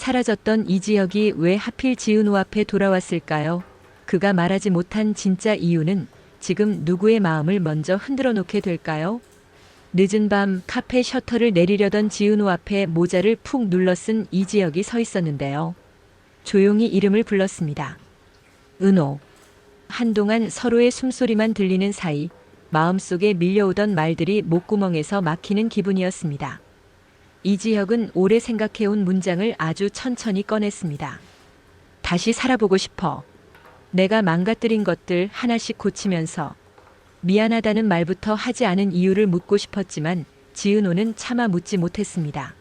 사라졌던 이지혁이 왜 하필 지은호 앞에 돌아왔을까요? 그가 말하지 못한 진짜 이유는 지금 누구의 마음을 먼저 흔들어 놓게 될까요? 늦은 밤 카페 셔터를 내리려던 지은호 앞에 모자를 푹 눌러 쓴 이지혁이 서 있었는데요. 조용히 이름을 불렀습니다. 은호. 한동안 서로의 숨소리만 들리는 사이 마음속에 밀려오던 말들이 목구멍에서 막히는 기분이었습니다. 이지혁은 오래 생각해온 문장을 아주 천천히 꺼냈습니다. 다시 살아보고 싶어. 내가 망가뜨린 것들 하나씩 고치면서 미안하다는 말부터 하지 않은 이유를 묻고 싶었지만 지은호는 차마 묻지 못했습니다.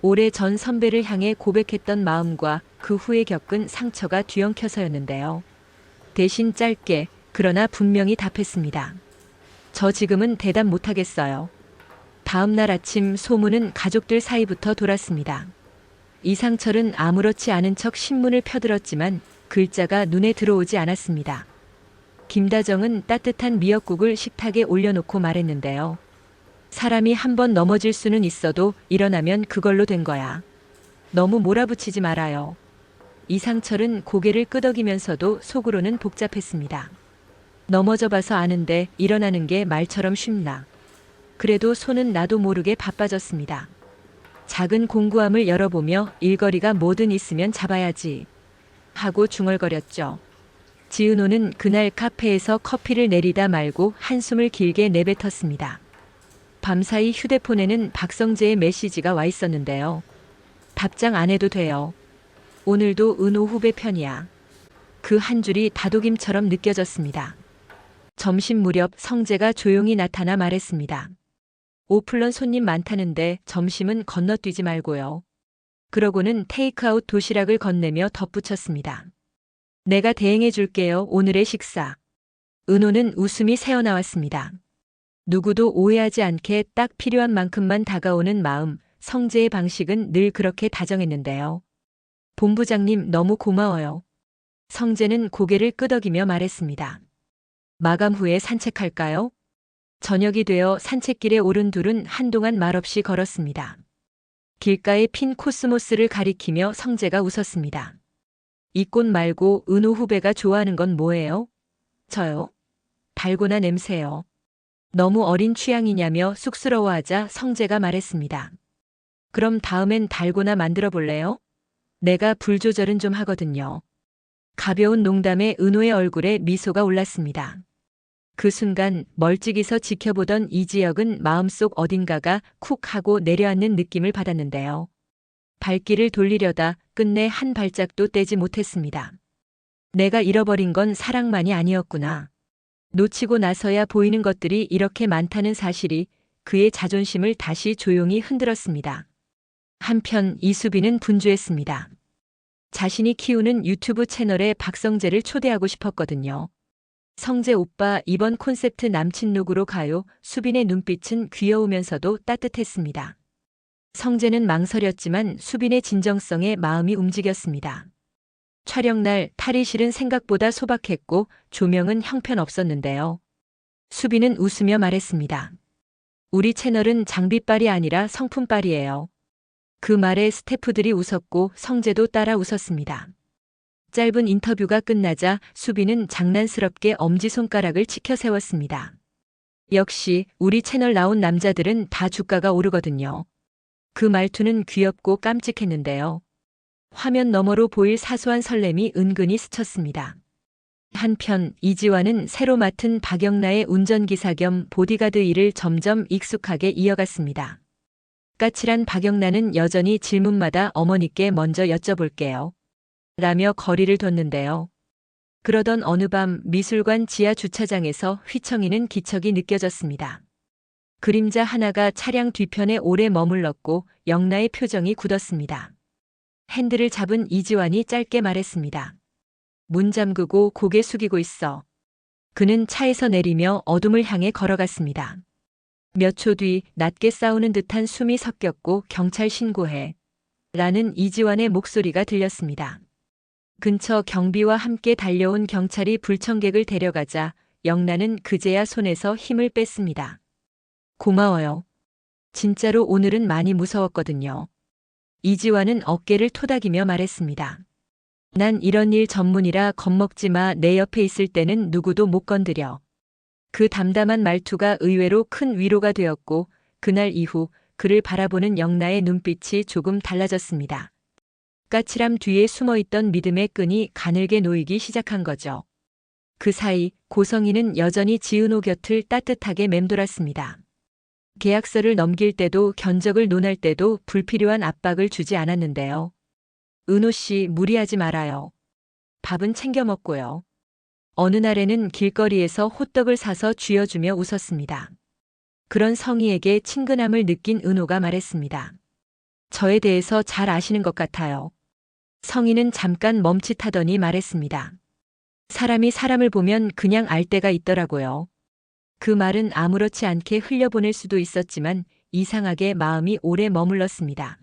오래 전 선배를 향해 고백했던 마음과 그 후에 겪은 상처가 뒤엉켜서였는데요. 대신 짧게 그러나 분명히 답했습니다. 저 지금은 대답 못하겠어요. 다음 날 아침 소문은 가족들 사이부터 돌았습니다. 이상철은 아무렇지 않은 척 신문을 펴들었지만 글자가 눈에 들어오지 않았습니다. 김다정은 따뜻한 미역국을 식탁에 올려놓고 말했는데요. 사람이 한 번 넘어질 수는 있어도 일어나면 그걸로 된 거야. 너무 몰아붙이지 말아요. 이상철은 고개를 끄덕이면서도 속으로는 복잡했습니다. 넘어져 봐서 아는데 일어나는 게 말처럼 쉽나. 그래도 손은 나도 모르게 바빠졌습니다. 작은 공구함을 열어보며 일거리가 뭐든 있으면 잡아야지. 하고 중얼거렸죠. 지은호는 그날 카페에서 커피를 내리다 말고 한숨을 길게 내뱉었습니다. 밤사이 휴대폰에는 박성재의 메시지가 와 있었는데요. 답장 안 해도 돼요. 오늘도 은호 후배 편이야. 그 한 줄이 다독임처럼 느껴졌습니다. 점심 무렵 성재가 조용히 나타나 말했습니다. 오플런 손님 많다는데 점심은 건너뛰지 말고요. 그러고는 테이크아웃 도시락을 건네며 덧붙였습니다. 내가 대행해 줄게요, 오늘의 식사. 은호는 웃음이 새어나왔습니다. 누구도 오해하지 않게 딱 필요한 만큼만 다가오는 마음, 성재의 방식은 늘 그렇게 다정했는데요. 본부장님 너무 고마워요. 성재는 고개를 끄덕이며 말했습니다. 마감 후에 산책할까요? 저녁이 되어 산책길에 오른 둘은 한동안 말없이 걸었습니다. 길가에 핀 코스모스를 가리키며 성재가 웃었습니다. 이 꽃 말고 은호 후배가 좋아하는 건 뭐예요? 저요. 달고나 냄새요. 너무 어린 취향이냐며 쑥스러워하자 성재가 말했습니다. 그럼 다음엔 달고나 만들어 볼래요? 내가 불 조절은 좀 하거든요. 가벼운 농담에 은호의 얼굴에 미소가 올랐습니다. 그 순간 멀찍이서 지켜보던 이지혁은 마음속 어딘가가 쿡 하고 내려앉는 느낌을 받았는데요. 발길을 돌리려다 끝내 한 발짝도 떼지 못했습니다. 내가 잃어버린 건 사랑만이 아니었구나. 놓치고 나서야 보이는 것들이 이렇게 많다는 사실이 그의 자존심을 다시 조용히 흔들었습니다. 한편 이수빈은 분주했습니다. 자신이 키우는 유튜브 채널에 박성재를 초대하고 싶었거든요. 성재 오빠 이번 콘셉트 남친 룩으로 가요. 수빈의 눈빛은 귀여우면서도 따뜻했습니다. 성재는 망설였지만 수빈의 진정성에 마음이 움직였습니다. 촬영날 탈의실은 생각보다 소박했고 조명은 형편없었는데요. 수빈은 웃으며 말했습니다. 우리 채널은 장비빨이 아니라 성품빨이에요. 그 말에 스태프들이 웃었고 성재도 따라 웃었습니다. 짧은 인터뷰가 끝나자 수빈은 장난스럽게 엄지손가락을 치켜 세웠습니다. 역시 우리 채널 나온 남자들은 다 주가가 오르거든요. 그 말투는 귀엽고 깜찍했는데요. 화면 너머로 보일 사소한 설렘이 은근히 스쳤습니다. 한편 이지환은 새로 맡은 박영나의 운전기사 겸 보디가드 일을 점점 익숙하게 이어갔습니다. 까칠한 박영나는 여전히 질문마다 어머니께 먼저 여쭤볼게요. 라며 거리를 뒀는데요. 그러던 어느 밤 미술관 지하 주차장에서 휘청이는 기척이 느껴졌습니다. 그림자 하나가 차량 뒤편에 오래 머물렀고 영나의 표정이 굳었습니다. 핸들을 잡은 이지환이 짧게 말했습니다. 문 잠그고 고개 숙이고 있어. 그는 차에서 내리며 어둠을 향해 걸어갔습니다. 몇 초 뒤 낮게 싸우는 듯한 숨이 섞였고 경찰 신고해. 라는 이지환의 목소리가 들렸습니다. 근처 경비와 함께 달려온 경찰이 불청객을 데려가자 영란은 그제야 손에서 힘을 뺐습니다. 고마워요. 진짜로 오늘은 많이 무서웠거든요. 이지화는 어깨를 토닥이며 말했습니다. 난 이런 일 전문이라 겁먹지 마. 내 옆에 있을 때는 누구도 못 건드려. 그 담담한 말투가 의외로 큰 위로가 되었고 그날 이후 그를 바라보는 영나의 눈빛이 조금 달라졌습니다. 까칠함 뒤에 숨어 있던 믿음의 끈이 가늘게 놓이기 시작한 거죠. 그 사이 고성이는 여전히 지은호 곁을 따뜻하게 맴돌았습니다. 계약서를 넘길 때도 견적을 논할 때도 불필요한 압박을 주지 않았는데요. 은호 씨 무리하지 말아요. 밥은 챙겨 먹고요. 어느 날에는 길거리에서 호떡을 사서 쥐어주며 웃었습니다. 그런 성희에게 친근함을 느낀 은호가 말했습니다. 저에 대해서 잘 아시는 것 같아요. 성희는 잠깐 멈칫하더니 말했습니다. 사람이 사람을 보면 그냥 알 때가 있더라고요. 그 말은 아무렇지 않게 흘려보낼 수도 있었지만 이상하게 마음이 오래 머물렀습니다.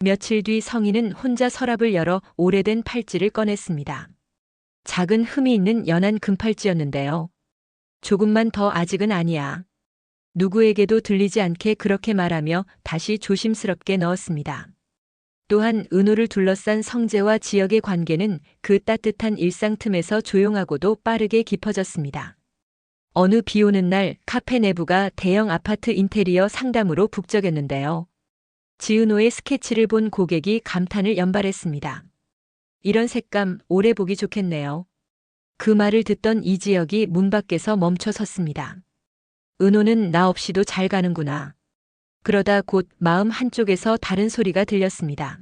며칠 뒤 성희는 혼자 서랍을 열어 오래된 팔찌를 꺼냈습니다. 작은 흠이 있는 연한 금팔찌였는데요. 조금만 더 아직은 아니야. 누구에게도 들리지 않게 그렇게 말하며 다시 조심스럽게 넣었습니다. 또한 은호를 둘러싼 성재와 지역의 관계는 그 따뜻한 일상 틈에서 조용하고도 빠르게 깊어졌습니다. 어느 비 오는 날 카페 내부가 대형 아파트 인테리어 상담으로 북적였는데요. 지은호의 스케치를 본 고객이 감탄을 연발했습니다. 이런 색감 오래 보기 좋겠네요. 그 말을 듣던 이지혁이 문 밖에서 멈춰 섰습니다. 은호는 나 없이도 잘 가는구나. 그러다 곧 마음 한쪽에서 다른 소리가 들렸습니다.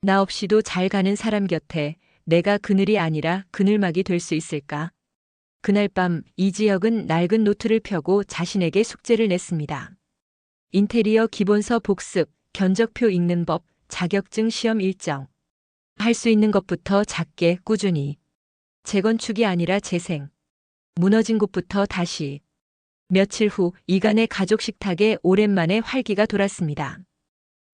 나 없이도 잘 가는 사람 곁에 내가 그늘이 아니라 그늘막이 될 수 있을까? 그날 밤 이지혁은 낡은 노트를 펴고 자신에게 숙제를 냈습니다. 인테리어 기본서 복습, 견적표 읽는 법, 자격증 시험 일정. 할 수 있는 것부터 작게 꾸준히. 재건축이 아니라 재생. 무너진 곳부터 다시. 며칠 후 이간의 가족 식탁에 오랜만에 활기가 돌았습니다.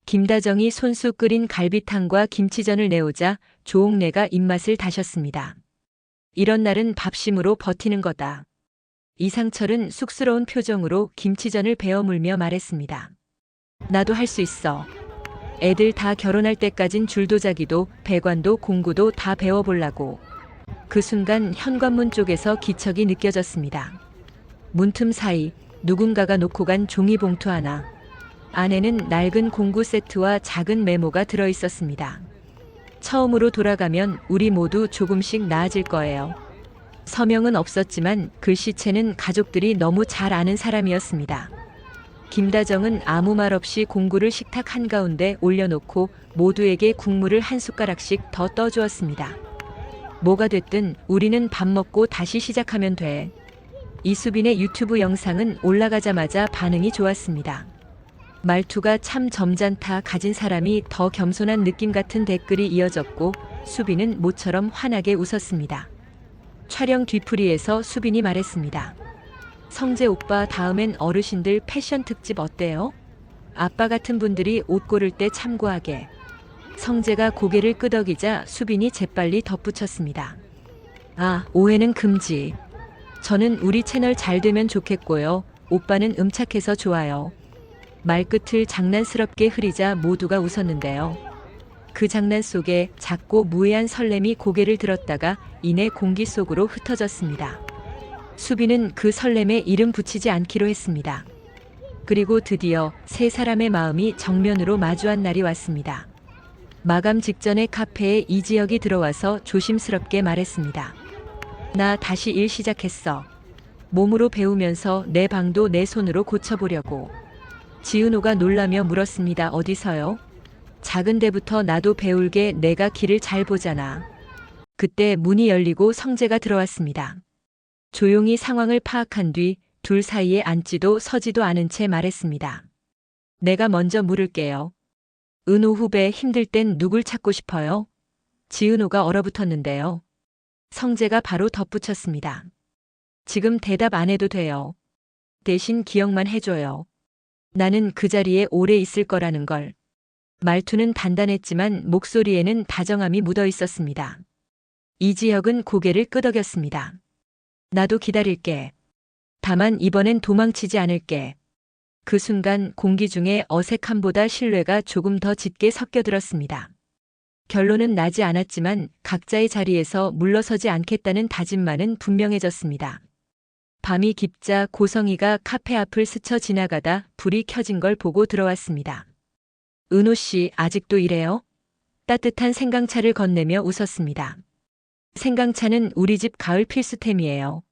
김다정이 손수 끓인 갈비탕과 김치전을 내오자 조옥래가 입맛을 다셨습니다. 이런 날은 밥심으로 버티는 거다. 이상철은 쑥스러운 표정으로 김치전을 베어 물며 말했습니다. 나도 할 수 있어. 애들 다 결혼할 때까진 줄도자기도 배관도 공구도 다 배워보려고. 그 순간 현관문 쪽에서 기척이 느껴졌습니다. 문틈 사이 누군가가 놓고 간 종이 봉투 하나. 안에는 낡은 공구 세트와 작은 메모가 들어 있었습니다. 처음으로 돌아가면 우리 모두 조금씩 나아질 거예요. 서명은 없었지만 글씨체는 가족들이 너무 잘 아는 사람이었습니다. 김다정은 아무 말 없이 공구를 식탁 한가운데 올려놓고 모두에게 국물을 한 숟가락씩 더 떠주었습니다. 뭐가 됐든 우리는 밥 먹고 다시 시작하면 돼. 이수빈의 유튜브 영상은 올라가자마자 반응이 좋았습니다. 말투가 참 점잖다 가진 사람이 더 겸손한 느낌 같은 댓글이 이어졌고 수빈은 모처럼 환하게 웃었습니다. 촬영 뒤풀이에서 수빈이 말했습니다. 성재 오빠 다음엔 어르신들 패션 특집 어때요? 아빠 같은 분들이 옷 고를 때 참고하게. 성재가 고개를 끄덕이자 수빈이 재빨리 덧붙였습니다. 아, 오해는 금지. 저는 우리 채널 잘 되면 좋겠고요. 오빠는 음착해서 좋아요. 말끝을 장난스럽게 흐리자 모두가 웃었는데요. 그 장난 속에 작고 무해한 설렘이 고개를 들었다가 이내 공기 속으로 흩어졌습니다. 수비는 그 설렘에 이름 붙이지 않기로 했습니다. 그리고 드디어 세 사람의 마음이 정면으로 마주한 날이 왔습니다. 마감 직전에 카페에 이지혁이 들어와서 조심스럽게 말했습니다. 나 다시 일 시작했어. 몸으로 배우면서 내 방도 내 손으로 고쳐보려고. 지은호가 놀라며 물었습니다. 어디서요? 작은 데부터 나도 배울게 내가 길을 잘 보잖아. 그때 문이 열리고 성재가 들어왔습니다. 조용히 상황을 파악한 뒤 둘 사이에 앉지도 서지도 않은 채 말했습니다. 내가 먼저 물을게요. 은호 후배 힘들 땐 누굴 찾고 싶어요? 지은호가 얼어붙었는데요. 성재가 바로 덧붙였습니다. 지금 대답 안 해도 돼요. 대신 기억만 해줘요. 나는 그 자리에 오래 있을 거라는 걸. 말투는 단단했지만 목소리에는 다정함이 묻어 있었습니다. 이지혁은 고개를 끄덕였습니다. 나도 기다릴게. 다만 이번엔 도망치지 않을게. 그 순간 공기 중에 어색함보다 신뢰가 조금 더 짙게 섞여들었습니다. 결론은 나지 않았지만 각자의 자리에서 물러서지 않겠다는 다짐만은 분명해졌습니다. 밤이 깊자 고성이가 카페 앞을 스쳐 지나가다 불이 켜진 걸 보고 들어왔습니다. 은호 씨 아직도 이래요? 따뜻한 생강차를 건네며 웃었습니다. 생강차는 우리 집 가을 필수템이에요.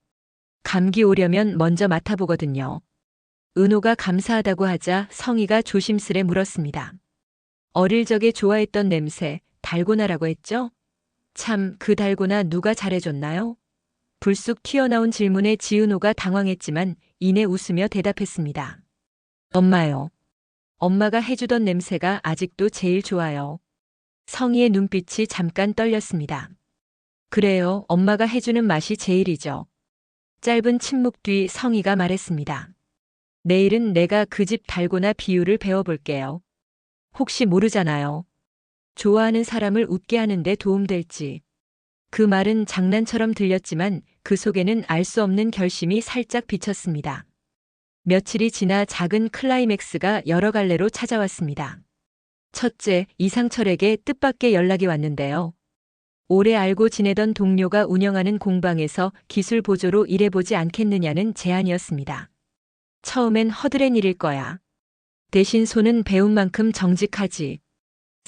감기 오려면 먼저 맡아보거든요. 은호가 감사하다고 하자 성희가 조심스레 물었습니다. 어릴 적에 좋아했던 냄새, 달고나라고 했죠? 참, 그 달고나 누가 잘해줬나요? 불쑥 튀어나온 질문에 지은호가 당황했지만 이내 웃으며 대답했습니다. 엄마요. 엄마가 해주던 냄새가 아직도 제일 좋아요. 성희의 눈빛이 잠깐 떨렸습니다. 그래요, 엄마가 해주는 맛이 제일이죠. 짧은 침묵 뒤 성희가 말했습니다. 내일은 내가 그 집 달고나 비율을 배워볼게요. 혹시 모르잖아요. 좋아하는 사람을 웃게 하는데 도움될지. 그 말은 장난처럼 들렸지만 그 속에는 알 수 없는 결심이 살짝 비쳤습니다. 며칠이 지나 작은 클라이맥스가 여러 갈래로 찾아왔습니다. 첫째, 이상철에게 뜻밖의 연락이 왔는데요. 오래 알고 지내던 동료가 운영하는 공방에서 기술 보조로 일해보지 않겠느냐는 제안이었습니다. 처음엔 허드렛 일일 거야. 대신 손은 배운 만큼 정직하지.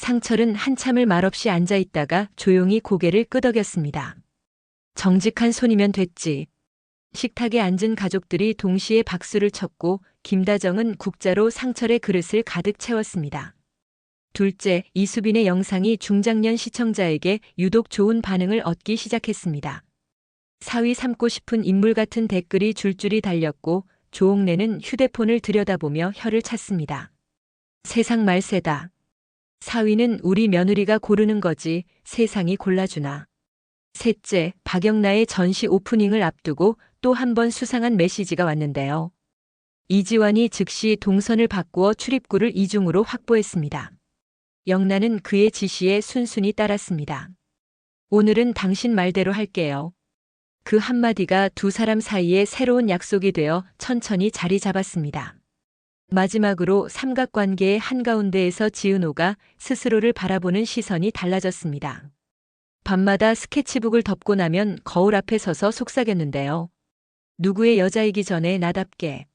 상철은 한참을 말없이 앉아 있다가 조용히 고개를 끄덕였습니다. 정직한 손이면 됐지. 식탁에 앉은 가족들이 동시에 박수를 쳤고 김다정은 국자로 상철의 그릇을 가득 채웠습니다. 둘째, 이수빈의 영상이 중장년 시청자에게 유독 좋은 반응을 얻기 시작했습니다. 사위 삼고 싶은 인물 같은 댓글이 줄줄이 달렸고 조옥래는 휴대폰을 들여다보며 혀를 찼습니다. 세상 말세다. 사위는 우리 며느리가 고르는 거지 세상이 골라주나. 셋째, 박영나의 전시 오프닝을 앞두고 또 한 번 수상한 메시지가 왔는데요. 이지환이 즉시 동선을 바꾸어 출입구를 이중으로 확보했습니다. 영나는 그의 지시에 순순히 따랐습니다. 오늘은 당신 말대로 할게요. 그 한마디가 두 사람 사이에 새로운 약속이 되어 천천히 자리 잡았습니다. 마지막으로 삼각관계의 한가운데에서 지은호가 스스로를 바라보는 시선이 달라졌습니다. 밤마다 스케치북을 덮고 나면 거울 앞에 서서 속삭였는데요. 누구의 여자이기 전에 나답게.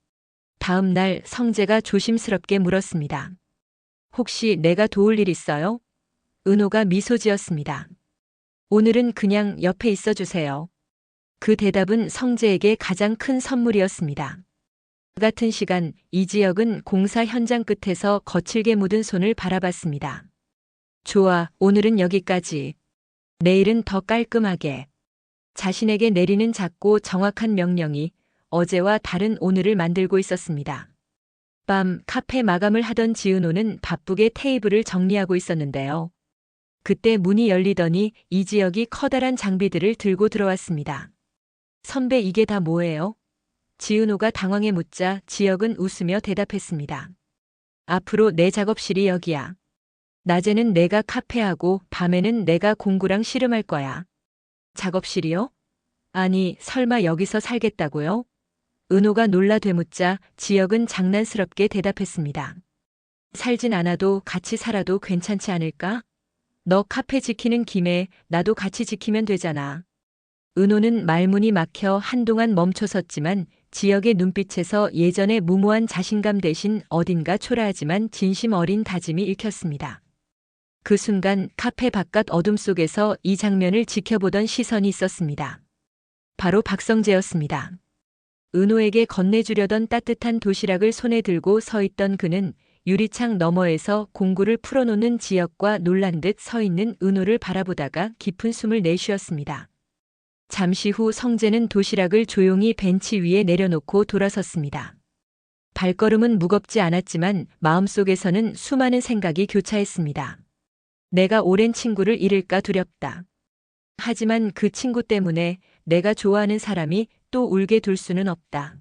다음 날 성재가 조심스럽게 물었습니다. 혹시 내가 도울 일 있어요? 은호가 미소 지었습니다. 오늘은 그냥 옆에 있어 주세요. 그 대답은 성재에게 가장 큰 선물이었습니다. 같은 시간 이지혁은 공사 현장 끝에서 거칠게 묻은 손을 바라봤습니다. 좋아, 오늘은 여기까지. 내일은 더 깔끔하게. 자신에게 내리는 작고 정확한 명령이 어제와 다른 오늘을 만들고 있었습니다. 밤 카페 마감을 하던 지은호는 바쁘게 테이블을 정리하고 있었는데요. 그때 문이 열리더니 이지혁이 커다란 장비들을 들고 들어왔습니다. 선배 이게 다 뭐예요? 지은호가 당황해 묻자 지혁은 웃으며 대답했습니다. 앞으로 내 작업실이 여기야. 낮에는 내가 카페하고 밤에는 내가 공구랑 씨름할 거야. 작업실이요? 아니, 설마 여기서 살겠다고요? 은호가 놀라 되묻자 지혁은 장난스럽게 대답했습니다. 살진 않아도 같이 살아도 괜찮지 않을까? 너 카페 지키는 김에 나도 같이 지키면 되잖아. 은호는 말문이 막혀 한동안 멈춰섰지만 지역의 눈빛에서 예전의 무모한 자신감 대신 어딘가 초라하지만 진심 어린 다짐이 읽혔습니다. 그 순간 카페 바깥 어둠 속에서 이 장면을 지켜보던 시선이 있었습니다. 바로 박성재였습니다. 은호에게 건네주려던 따뜻한 도시락을 손에 들고 서 있던 그는 유리창 너머에서 공구를 풀어놓는 지역과 놀란 듯 서 있는 은호를 바라보다가 깊은 숨을 내쉬었습니다. 잠시 후 성재는 도시락을 조용히 벤치 위에 내려놓고 돌아섰습니다. 발걸음은 무겁지 않았지만 마음속에서는 수많은 생각이 교차했습니다. 내가 오랜 친구를 잃을까 두렵다. 하지만 그 친구 때문에 내가 좋아하는 사람이 또 울게 둘 수는 없다.